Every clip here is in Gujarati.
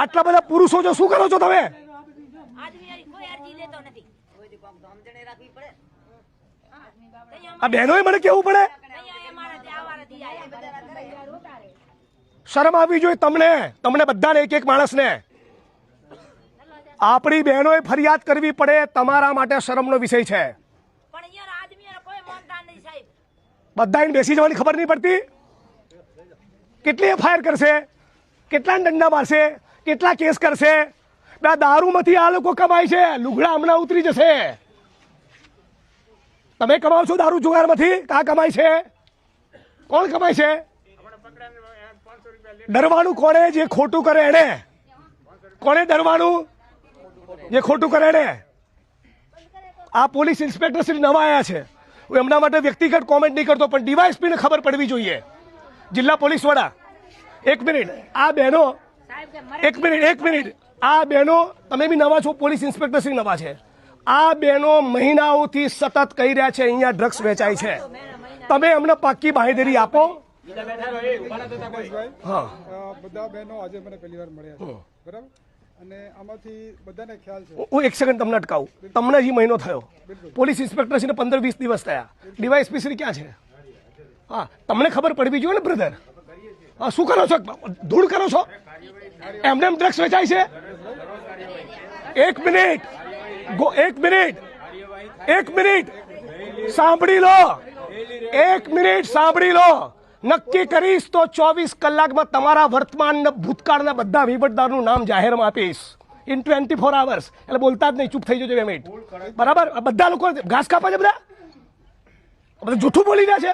આટલા બધા પુરુષો છો શું કરો છો તમે? આ બહેનોએ મને કેવું પડે. શરમ આવવી જોઈએ તમને તમને બધાને એક એક માણસને. આપણી બહેનોએ ફરિયાદ કરવી પડે તમારા માટે શરમનો વિષય છે. બધાને બેસી જવાની ખબર નહીં પડતી? કેટલી એફઆઈઆર કરશે? કેટલા દંડા મારશે? કેટલા કેસ કરશે? આ દારૂમાંથી આ લોકો કમાય છે, લુગડા હમણાં ઉતરી જશે. તમે કમાવ છો દારૂ જુગારમાંથી? કા કમાય છે? કોણ કમાય છે? ડરવાનું કોણે જે ખોટું કરે એને કોણે ડરવાનું જે ખોટું કરે એને આ પોલીસ ઇન્સ્પેક્ટર શ્રી નવા આવ્યા છે. હું એમના માટે વ્યક્તિગત કોમેન્ટ નહીં કરતો, પણ ડીવાયએસપીને ખબર પડવી જોઈએ. જિલ્લા પોલીસ વડા એક મિનિટ. આ બહેનો એક મિનિટ એક મિનિટ. આ બહેનો તમે બી નવા છો પોલીસ ઇન્સ્પેક્ટર શ્રી નવા છે. આ બહેનો મહિનાઓથી સતત કહી રહ્યા છે અહીંયા ડ્રગ્સ વેચાય છે. તમે અમને પાક્કી બાહેધરી આપો. હા. બધા બહેનો આજે મને પહેલી વાર મળ્યા બરાબર અને આમાંથી બધાને ખ્યાલ છે હું એક સેકન્ડ તમને અટકાવું. તમને હજી મહિનો થયો. પોલીસ ઇન્સ્પેક્ટર શ્રીને પંદર વીસ દિવસ થયા. ડીવાયએસપી શ્રી ક્યાં છે? હા તમને ખબર પડવી જોઈએ ને બ્રધર? હા શું કરો છો? ધૂળ કરો છો? એમને એમ ડ્રગ્સ વેચાય છે? એક મિનિટ. એક મિનિટ. એક મિનિટ. સાંભળી લો. એક મિનિટ સાંભળી લો. નક્કી કરીશ તો ચોવીસ કલાકમાં તમારા વર્તમાન ભૂતકાળના બધા વહીવટદારનું નામ જાહેરમાં આપીશ. ઇન ટ્વેન્ટી ફોર આવર્સ એટલે બોલતા જ નહીં, ચૂપ થઈ જજો બે મિનિટ. બરાબર? બધા લોકો ઘાસ કાપા છે બધા? બધા જૂઠું બોલી રહ્યા છે?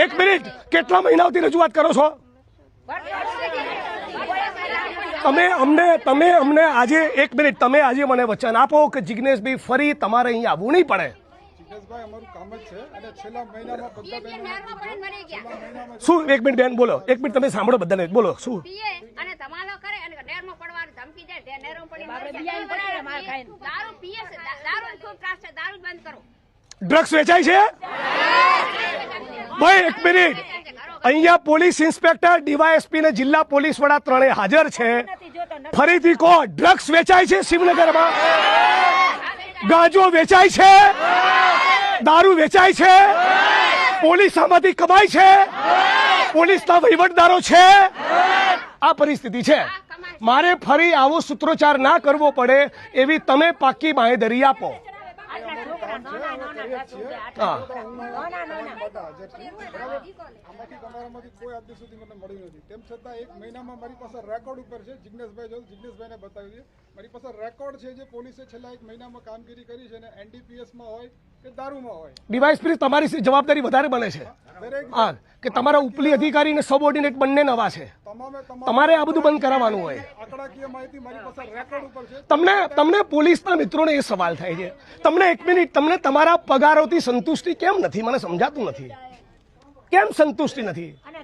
એક મિનિટ. કેટલા મહિનાઓથી રજૂઆત કરો છો? તમે અમને તમે અમને આજે એક મિનિટ તમે આજે મને વચન આપો કે જિજ્ઞેશભાઈ ફરી તમારે અહીં આવવું નહીં પડે. શું એક મિનિટ બેન બોલો એક મિનિટ તમે સાંભળો બધાને બોલો શું. દારૂ પીએ દારૂ ખૂબ ત્રાસ છે? દારૂ બંધ કરો. ડ્રગ્સ વેચાય છે? ભાઈ, એક મિનિટ. અહીંયા પોલીસ ઇન્સ્પેક્ટર, ડીવાયએસપી ને જિલ્લા પોલીસ વડા ત્રણે હાજર છે. ફરીથી કહો, ડ્રગ્સ વેચાય છે શિવનગરમાં? ગાંજો વેચાય છે? દારૂ વેચાય છે? પોલીસ આમાંથી કમાય છે? પોલીસના વહીવટદારો છે? આ પરિસ્થિતિ છે. મારે ફરી આવો સૂત્રોચ્ચાર ના કરવો પડે, એવી તમે પાકી બાંહેધરી આપો. આટલા છે આમાંથી તમારામાંથી કોઈ આજ સુધી મને મળ્યું નથી. તેમ છતાં એક મહિનામાં મારી પાસે રેકોર્ડ ઉપર છે જિગ્નેશભાઈ જો જિગ્નેશભાઈને બતાવી દઈએ. મારી પાસે રેકોર્ડ છે જે પોલીસે છેલ્લા એક મહિનામાં કામગીરી કરી છે અને એનડીપીએસમાં હોય કે દારૂમાં હોય. ડીવાયએસપી તમારી જવાબદારી વધારે બને છે. હા કે તમારા ઉપલી અધિકારી અને સબઓર્ડિનેટ બંને નવા છે. તમામ તમારે આ બધું બંધ કરાવવાનું હોય. આંકડાકીય માહિતી મારી પાસે રેકોર્ડ ઉપર તમને તમને પોલીસના મિત્રોને એ સવાલ થાય છે. તમને એક મિનિટ તમને તમારા પગારોથી સંતુષ્ટિ કેમ નથી? મને સમજાતું નથી. કેમ સંતુષ્ટિ નથી? અને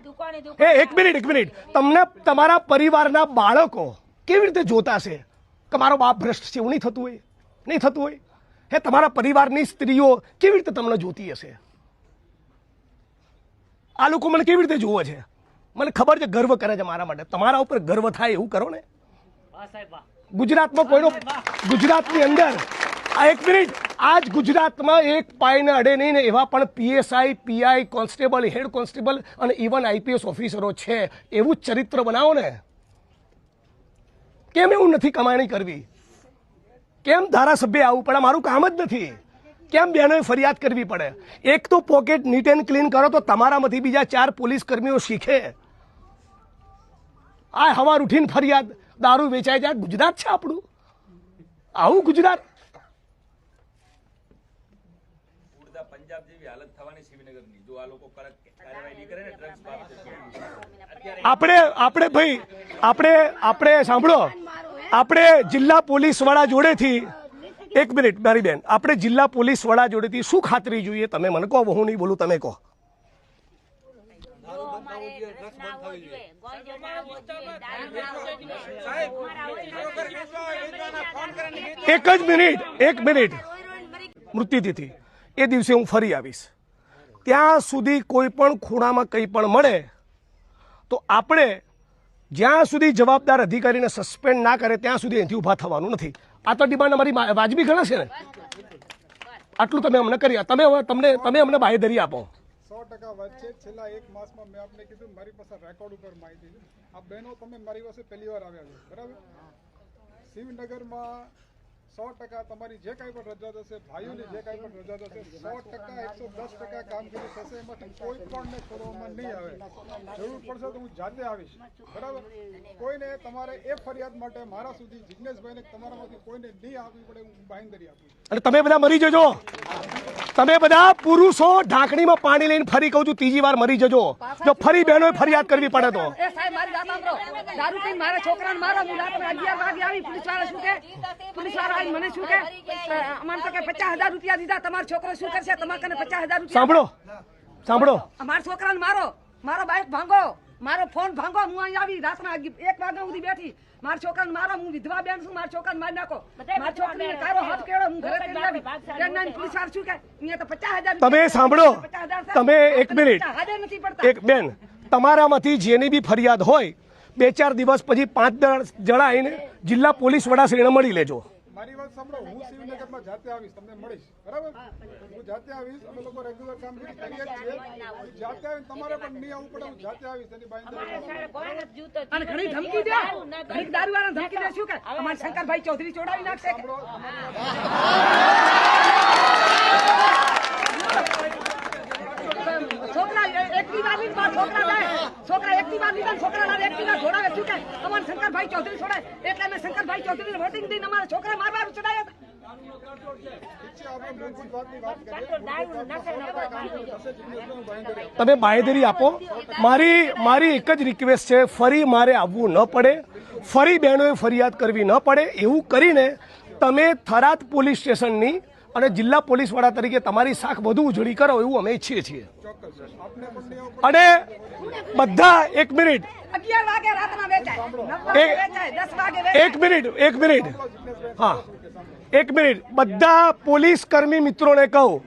એ એક મિનિટ એક મિનિટ. તમને તમારા પરિવારના બાળકો કેવી રીતે જોતા છે કે મારો બાપ ભ્રષ્ટ છે? એવું નહીં થતું હોય? નહીં થતું હોય? હે તમારા પરિવારની સ્ત્રીઓ કેવી રીતે તમને જોતી હશે? આ લોકો મને કેવી રીતે જુએ છે? મને ખબર છે ગર્વ કરે છે મારા માટે. તમારા ઉપર ગર્વ થાય એવું કરો ને? ગુજરાતમાં કોઈનો ગુજરાતની અંદર આ એક મિનિટ. આજ ગુજરાતમાં એક પાયને અડે નહીં ને એવા પણ PSI PI constable, head constable અને ઇવન આઈપીએસ ઓફિસરો છે. એવું ચરિત્ર બનાવો ને. કેમ એવું નથી કમાણી કરવી? કેમ ધારાસભ્ય આવવું પડે? મારું કામ જ નથી. કેમ બહેનોએ ફરિયાદ કરવી પડે? એક તો પોકેટ નીટ એન્ડ ક્લીન કરો તો તમારામાંથી બીજા ચાર પોલીસ કર્મીઓ શીખે. આ હવાર ઉઠીને ફરિયાદ, દારૂ વેચાય જાય. ગુજરાત છે આપણું. આવું ગુજરાત ઉડતા પંજાબ જેવી હાલત થવાની શ્રીનગરની જો આ લોકો કડક કાર્યવાહી નહીં કરે ને ડ્રગ્સ બાબતે આપણે આપણે ભાઈ આપણે આપણે સાંભળો. આપણે જિલ્લા પોલીસ વડા જોડેથી એક મિનિટ મારી બેન આપણે જિલ્લા પોલીસ વડા જોડેથી શું ખાતરી જોઈએ? તમે મને કહો હું નહીં બોલું તમે કહો. એક જ મિનિટ એક મિનિટ. મૃત્યુતિથિ એ દિવસે હું ફરી આવીશ. ત્યાં સુધી કોઈ પણ ખૂણામાં કંઈ પણ મળે તો આપણે જ્યાં સુધી જવાબદાર અધિકારીને સસ્પેન્ડ ના કરે ત્યાં સુધી અહીંથી ઊભા થવાનું નથી. આ તો ડિમાન્ડ અમારી વાજબી ગણે છે ને? આટલું તમે અમને કરી તમે હવે તમને તમે અમને બાહેધરી આપો. સો ટકા વાત છે છેલ્લા એક માસમાં મેં આપને કીધું મારી પાસે રેકોર્ડ ઉપર માહિતી છે. આ બહેનો તમે મારી પાસે પહેલી વાર આવ્યા છો બરાબર? શિવનગરમાં સો ટકા તમારી જે કાંઈ પણ રજૂઆત હશે, ભાઈઓની જે કાંઈ પણ રજૂઆત હશે, સો ટકા, એકસો દસ ટકા કામગીરી થશે. એમાંથી કોઈ પણ ને છોડવામાં નહીં આવે. જરૂર પડશે તો હું જાતે આવીશ. બરાબર? કોઈને તમારે એ ફરિયાદ માટે મારા સુધી જિજ્ઞેશભાઈને તમારામાંથી કોઈને નહીં આપવી પડે, હું બાંહેધરી આપું અને તમે બધા મરી જજો. તમે બધા પુરુષો ઢાંકણીમાં પાણી લઈને ફરી કહું છું ત્રીજી વાર મરી જજો. જો ફરી બહેનો ફરિયાદ કરવી પડે તો. સાહેબ સાંભળો. મારા છોકરાને મારો હું રાત્રે આવી પોલીસ શું કે? પોલીસ મને શું કે? અ, તો પચાસ હજાર રૂપિયા દીધા તમારો છોકરો શું કરશે? તમારા કને પચાસ હજાર સાંભળો સાંભળો. મારા છોકરાને મારો મારો બાઇક ભાંગો મારો ફોન ભાંગો હું અહીં આવી રાતના એક વાગ્યા સુધી બેઠી. મારા છોકરાને મારો હું વિધવા બેન છું માર છોકરાને મારી નાખો. મારા છોકરીને તારો હાથ કેળો હું ઘરે કરી આવી ત્યારના પોલીસ વાર શું કે અહીંયા તો પચાસ હજાર તમે સાંભળો. તમે એક મિનિટ. એક બેન તમારામાંથી જેની બી ફરિયાદ હોય બે ચાર દિવસ પછી પાંચ જણા આવીને જિલ્લા પોલીસ વડાશ્રીને મળી લેજો. મારી વાત સાંભળો. હું શિવનગરમાં જાતે આવીશ તમને મળીશ. બરાબર? હું જાતે આવીશ અમે લોકો રેગ્યુલર કામગીરી કરીએ છીએ. હું જાતે આવીને તમારે પણ નહીં આવવું પડે હું જાતે આવીશ એની અને ઘણી ધમકી દે. ઘણી દારૂ વાળા ધમકી દે. શું કે? અમારે શંકરભાઈ ચૌધરી ચોડાવી નાખશે કે છોકરા એ- એકની વાર લીધી, મારા છોકરા જાય છોકરા એકની વાર લીધા ને છોકરા લાવે એકની વાર છોડાવે શું કે અમારા શંકરભાઈ ચૌધરી છોડાય એટલે અમે શંકરભાઈ ચૌધરીને વોટિંગ દઈને અમારા છોકરા મારવાનું ચડાયા હતા આપણે મૂળભૂત વાતની વાત કરીએ મૂળભૂત વાતમાં સો ટકા કામગીરી થશે જિગ્નેશભાઈ બાંયધરી તમે બાંહેધરી આપો. મારી મારી એક જ રિક્વેસ્ટ છે ફરી મારે આવવું ન પડે. ફરી બહેનોએ ફરિયાદ કરવી ન પડે. એવું કરીને તમે થરાદ પોલીસ સ્ટેશનની અને જિલ્લા પોલીસ વડા તરીકે તમારી શાખ વધુ ઉજળી કરો એવું અમે ઈચ્છીએ છીએ. અને બધા એક મિનિટ. એક મિનિટ એક મિનિટ. હા. એક મિનિટ. બધા પોલીસ કર્મી મિત્રોને કહું.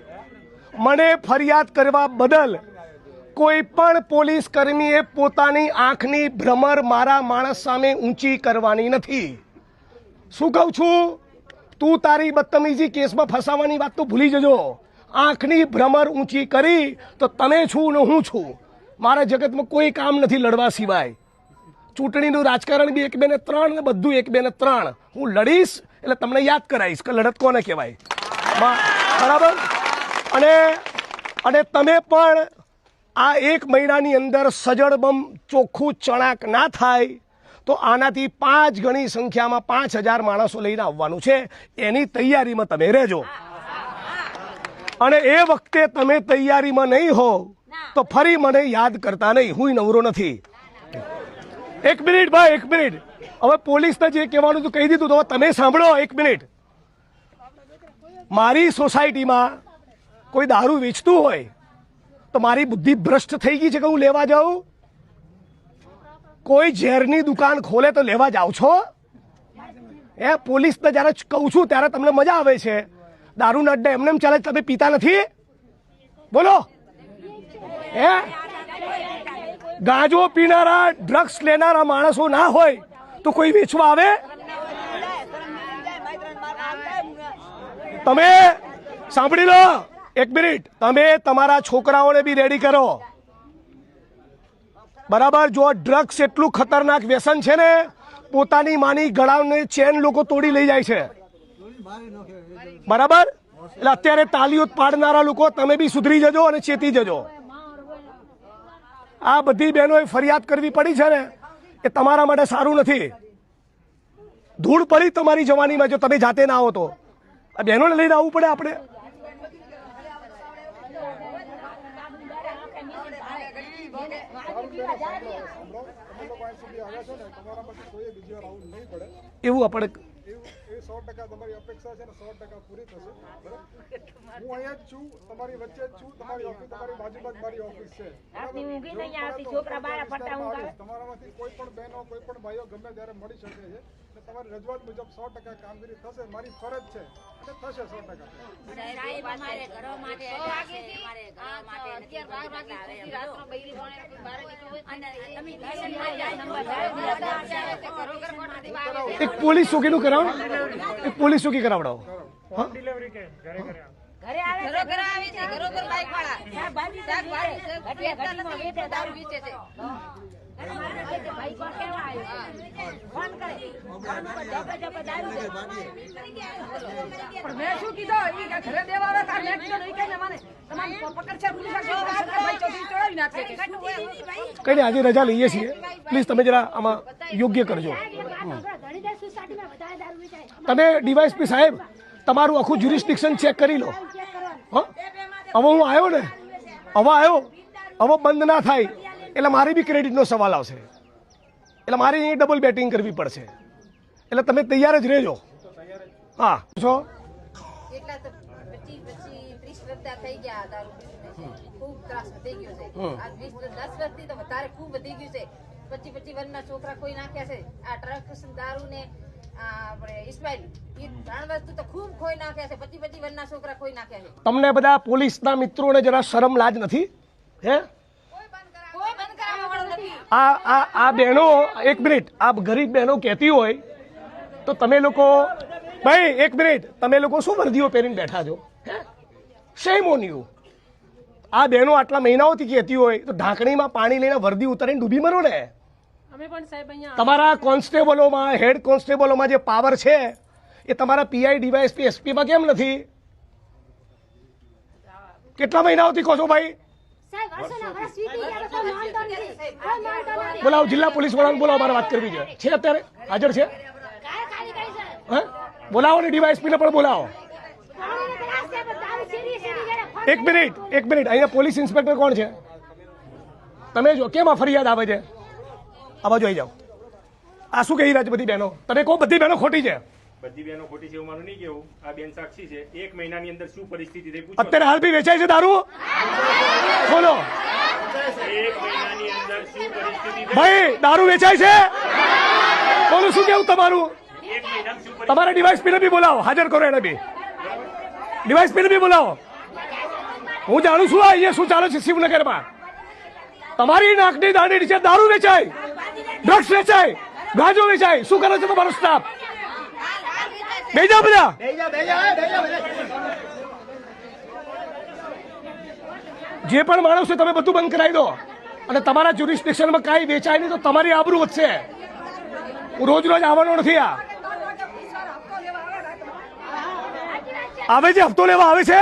મને ફરિયાદ કરવા બદલ કોઈ પણ પોલીસ કર્મીએ પોતાની આંખની ભ્રમર મારા માણસ સામે ઊંચી કરવાની નથી. શું કહું છું? તું તારી બદતમીજી કેસમાં ફસાવાની વાત તો ભૂલી જજો. આંખની ભ્રમર ઊંચી કરી તો તમે છું ને હું છું. મારા જગતમાં કોઈ કામ નથી લડવા સિવાય. ચૂંટણીનું રાજકારણ બી એક બે ને ત્રણ ને બધું એક બે ને ત્રણ. હું લડીશ એટલે તમને યાદ કરાવીશ કે લડત કોને કહેવાય. બરાબર? અને અને તમે પણ આ એક મહિનાની અંદર સજડબમ ચોખ્ખું ચણાક ના થાય, તો આનાથી પાંચ ગણી સંખ્યામાં પાંચ હજાર માણસો લઈને આવવાનું છે. એની તૈયારીમાં તમે રહેજો. અને એ વખતે તમે તૈયારીમાં નહીં હો, તો ફરી મને યાદ કરતા નહીં. હું નવરો નથી. એક મિનિટ ભાઈ, એક મિનિટ. હવે પોલીસને જે કહેવાનું હતું, કહી દીધું તો તમે સાંભળો, એક મિનિટ. મારી સોસાયટીમાં કોઈ દારૂ વેચતું હોય તો મારી બુદ્ધિ ભ્રષ્ટ થઈ ગઈ છે કે હું લેવા જાઉં? કોઈ ઝેરની દુકાન ખોલે તો લેવા જાઓ છો? એ પોલીસને જ્યારે કહું છું, ત્યારે તમને મજા આવે છે. દારૂના અડ્ડા એમને એમ ચાલે તમે પીતા નથી? બોલો. હે? ગાંજો પીનારા ડ્રગ્સ લેનારા માણસો ના હોય તો કોઈ વેચવા આવે? તમે સાંભળી લો. એક મિનિટ. તમે તમારા છોકરાઓને બી રેડી કરો. બરાબર? જો ડ્રગ્સ એટલું ખતરનાક વ્યસન છે ને, પોતાની માની ગળાને ચેન લોકો તોડી લઈ જાય છે. બરાબર? એટલે અત્યારે તાલીઓ પાડનારા લોકો, તમે બી સુધરી જજો અને ચેતી જજો. આ બધી બહેનોએ ફરિયાદ કરવી પડી છે ને, એ તમારા માટે સારું નથી. ધૂળ પડી તમારી જવાનીમાં, જો તમે જાતે ના આવો તો. આ બહેનોને લઈને આવવું પડે આપણે તમે લોકો અહીં સુધી આવ્યા છો ને તમારામાંથી કોઈએ બીજી વાર આવું નહીં પડે એવું આપણે એ સો ટકા તમારી અપેક્ષા છે ને સો ટકા પૂરી થશે બરાબર? હું અહીંયા જ છું તમારી વચ્ચે જ છું તમારી ઓફિસ તમારી બાજુમાં જ મારી ઓફિસ છે આપની ઊંઘી નહીં આવતી, છોકરા બહાર ફરતા ઊંઘ તમારામાંથી કોઈ પણ બહેનો કોઈ પણ ભાઈઓ ગમે ત્યારે મળી શકે છે એટલે તમારી રજૂઆત મુજબ સો ટકા કામગીરી થશે મારી ફરજ છે અને થશે સો ટકા સાહેબ, અમારે ઘરો માટે રજા છે, અમારે ઘરો માટે નથી બતાવે એમ જો. અને તમે લેશનમાં જાય, નંબર લાવો. એક પોલીસ ચોકીનું કરાવો એક પોલીસ ચોકી કરાવડાવો ઘરે આવે ઘરો ઘરે આવે છે ઘરો ઘર બાઈક વાળા ઘટિયા ઘટીમાં વેચે દારૂ વેચે છે. છે મેં શું કીધું? ઈ ઘરે દેવા આવે તાર મેં કીધું ઈ કે મને તમારે પકડ છે છે, ચડાવી નાખશે કઈ આજે રજા લઈએ છીએ. પ્લીઝ તમે જરા આમાં યોગ્ય કરજો. તમે ડીવાયસપી સાહેબ તમારું આખું જ્યુરિસ્ટિક્શન ચેક કરી લો. હં? હવે હું આવ્યો ને? હવે આવ્યો. હવે બંધ ના થાય. એટલે મારી બી ક્રેડિટનો સવાલ આવશે. એટલે મારે અહીં ડબલ બેટિંગ કરવી પડશે. એટલે તમે તૈયાર જ રહેજો. હા. છો. ખૂબ ત્રાસ વધી ગયો છે. આ વીસ દસ વર્ષથી તો વધારે ખૂબ વધી ગયું છે. પચીસ પચીસ વર્ષના છોકરા કોઈ નાખ્યા છે. આ ટ્રક દારૂ ને આપણે ઇસ્માઇલ એ ત્રણ વસ્તુ તો ખૂબ ખોઈ નાખ્યા છે. પચીસ પચીસ વર્ષના છોકરા ખોઈ નાખ્યા છે. તમને બધા પોલીસના મિત્રોને જરા શરમ લાજ નથી? હે? આ આ આ બહેનો એક મિનિટ આ ગરીબ બહેનો કહેતી હોય તો તમે લોકો ભાઈ એક મિનિટ તમે લોકો શું વર્દીઓ પહેરીને બેઠા છો? શેમ ઓન યુ આ બહેનો આટલા મહિનાઓથી કહેતી હોય તો ઢાંકણીમાં પાણી લઈને વર્દી ઉતારીને ડૂબી મરો ને. તમારા કોન્સ્ટેબલોમાં હેડ કોન્સ્ટેબલોમાં જે પાવર છે એ તમારા પીઆઈ ડીવાયએસપી એસપીમાં કેમ નથી? કેટલા મહિનાઓથી કહો છો ભાઈ? બોલાવો જિલ્લા પોલીસ વડાને બોલાવો મારે વાત કરવી છે. છે અત્યારે? હાજર છે? હે? બોલાવો ને ડીવાયએસપી ને પણ બોલાવો. એક મિનિટ એક મિનિટ. અહીંયા પોલીસ ઇન્સ્પેક્ટર કોણ છે? તમે જો કેમ આ ફરિયાદ આવે છે? આ બાજુ આવી જાઓ. આ શું કહી રહ્યા છે બધી બહેનો? તમે કહો બધી બહેનો ખોટી છે. બધી બહેનો ખોટી છે એવું મારું નહીં કેવું આ બેન સાક્ષી છે. એક મહિનાની અંદર શું પરિસ્થિતિ થઈ પૂછો. અત્યારે હાલ બી વેચાય છે દારૂ? બોલો. એક મહિનાની અંદર શું પરિસ્થિતિ ભાઈ દારૂ વેચાય છે? બોલું શું કેવું તમારું? તમારા ડિવાઇસ પીને બી બોલાવો. હાજર કરો એને બી. ડિવાઇસ પીને બી બોલાવો. હું જાણું છું આ અહીંયા શું ચાલે છે શિવનગરમાં. તમારી નાકની દાંડી નીચે દારૂ વેચાય. ડ્રગ્સ વેચાય, ગાંજો વેચાય. શું કરે છે તમારો સ્ટાફ બેજા બધા. જે પણ માણસ છે, તમે બધું બંધ કરાવી દો. અને તમારા જ્યુરિસ્ડિક્શનમાં કાંઈ વેચાય નહીં, તો તમારી આબરૂ વધશે. હું રોજ રોજ આવવાનો નથી આવે છે, હપ્તો લેવા આવે છે?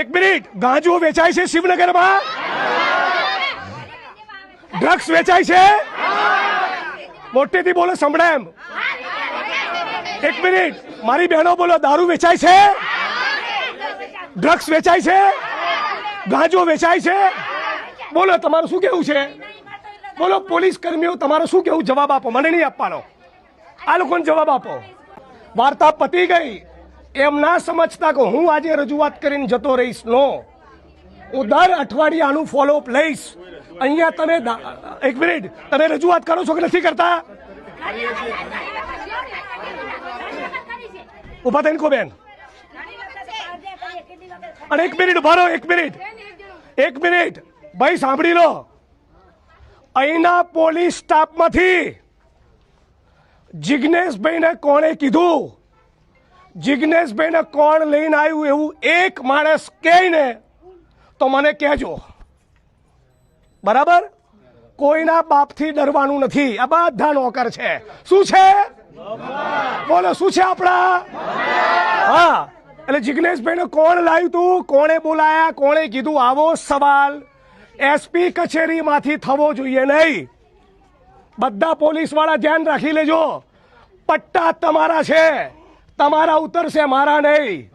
એક મિનિટ. ગાંજો વેચાય છે શિવનગરમાં? ડ્રગ્સ વેચાય છે? મોટેથી બોલો, સંભળાય એમ. એક મિનિટ. મારી બહેનો બોલો, દારૂ વેચાય છે? ડ્રગ્સ વેચાય છે? ગાંજો વેચાય છે? બોલો, તમારું શું કેવું છે? બોલો, પોલીસ કર્મીઓ, તમારું શું કેવું? જવાબ આપો, મને નહીં આપવાનો. આ લોકોને જવાબ આપો. વાર્તા પતી ગઈ. એમ ના સમજતા કે હું આજે રજૂઆત કરીને જતો રહીશ. નો. હું દર અઠવાડિયે આનું ફોલોઅપ લઈશ. અહીંયા તમે એક મિનિટ. તમે રજૂઆત કરો છો કે નથી કરતા? ઊભા થઈને કો બેન. અને એક મિનિટ ઊભા રહો, એક મિનિટ. એક મિનિટ. ભાઈ, સાંભળી લો. અહીંના પોલીસ સ્ટાફમાંથી જિજ્ઞેશભાઈને કોણે કીધું? જિજ્ઞેશભાઈને કોણ લઈને આવ્યું એવું એક માણસ કહે ને તો મને કહેજો. બરાબર? કોઈના બાપથી ડરવાનું નથી. આ બધા નોકર છે. શું છે? બોલો, શું છે આપણા? હા. એટલે જિજ્ઞેશભાઈને કોણ લાવ્યું તું? કોણે બોલાયા? કોણે કીધું? આવો સવાલ. એસપી કચેરીમાંથી થવો જોઈએ નહીં. બધા પોલીસવાળા ધ્યાન રાખી લેજો. પટ્ટા તમારા છે. તમારા ઉતરશે મારા નહીં.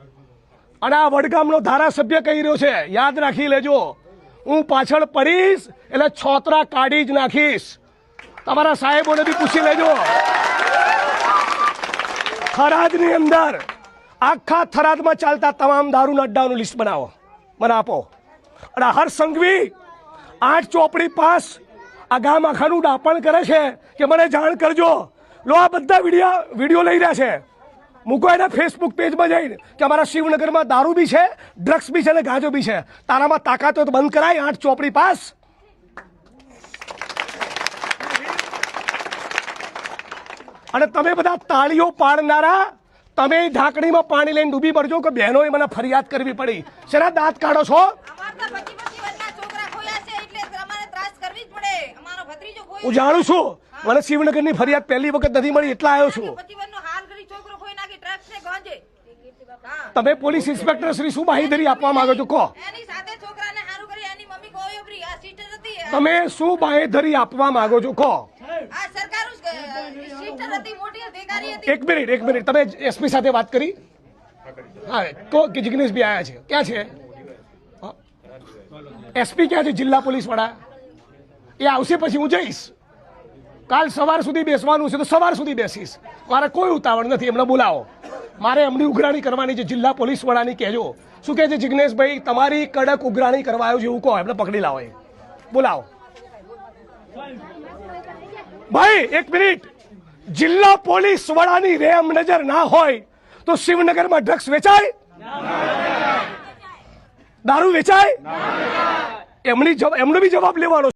અને આ વડગામનો ધારાસભ્ય કહી રહ્યો છે. યાદ રાખી લેજો. હું પાછળ પડીશ એટલે છોતરા કાઢી જ નાખીશ. તમારા સાહેબોને બી પૂછી લેજો. થરાદની અંદર આખા થરાદમાં ચાલતા તમામ દારૂના અડ્ડાનું લિસ્ટ બનાવો. મને આપો. અને હર સંઘવી આઠ ચોપડી પાસ આ ગામ આખાનું ડાપણ કરે છે કે મને જાણ કરજો. લો, આ બધા વીડિયો વીડિયો લઈ રહ્યા છે. મૂકો એના ફેસબુક પેજમાં જઈને કે અમારા શિવનગરમાં દારૂ બી છે ડ્રગ્સ બી છે અને ગાંજો બી છે. તારામાં તાકાત તો બંધ કરાય આઠ ચોપડી પાસ. અને તમે બધા તાળીઓ પાડનારા તમે ઢાંકણીમાં પાણી લઈને ડૂબી પડજો કે બહેનોએ મને ફરિયાદ કરવી પડી. શેના દાંત કાઢો છો? હું જાણું છું. મને શિવનગરની ફરિયાદ પહેલી વખત નથી મળી એટલા આવ્યો છું પચી વર્ષનો હાલ કરી છોકરો ખોઈ નાખી ટ્રક છે ગાંજે હા તમે પોલીસ ઇન્સ્પેક્ટર શ્રી શું બાંહેધરી આપવા માંગો છો કહો. તમે શું બાંહેધરી આપવા માંગો છો કહો. એક મિનિટ એક મિનિટ તમે એસપી સાથે વાત કરી? હા તો કે જિગ્નેશભાઈ આવ્યા છે. ક્યાં છે? એસપી ક્યાં છે? જિલ્લા પોલીસ વડા એ આવશે પછી હું જઈશ. કાલ સવાર સુધી બેસવાનું છે તો સવાર સુધી બેસીશ. મારે કોઈ ઉતાવળ નથી એમને બોલાવો. મારે એમની ઉઘરાણી કરવાની છે. જિલ્લા પોલીસ વડાની કહેજો. શું કહે છે જિજ્ઞેશભાઈ તમારી કડક ઉઘરાણી કરવા એવું કહો. એમને પકડી લાવો બોલાવો. ભાઈ, એક મિનિટ. જિલ્લા પોલીસ વડાની રેમ નજર ના હોય તો શિવનગરમાં ડ્રગ્સ વેચાય? દારૂ વેચાય? એમની એમનો બી જવાબ લેવાનો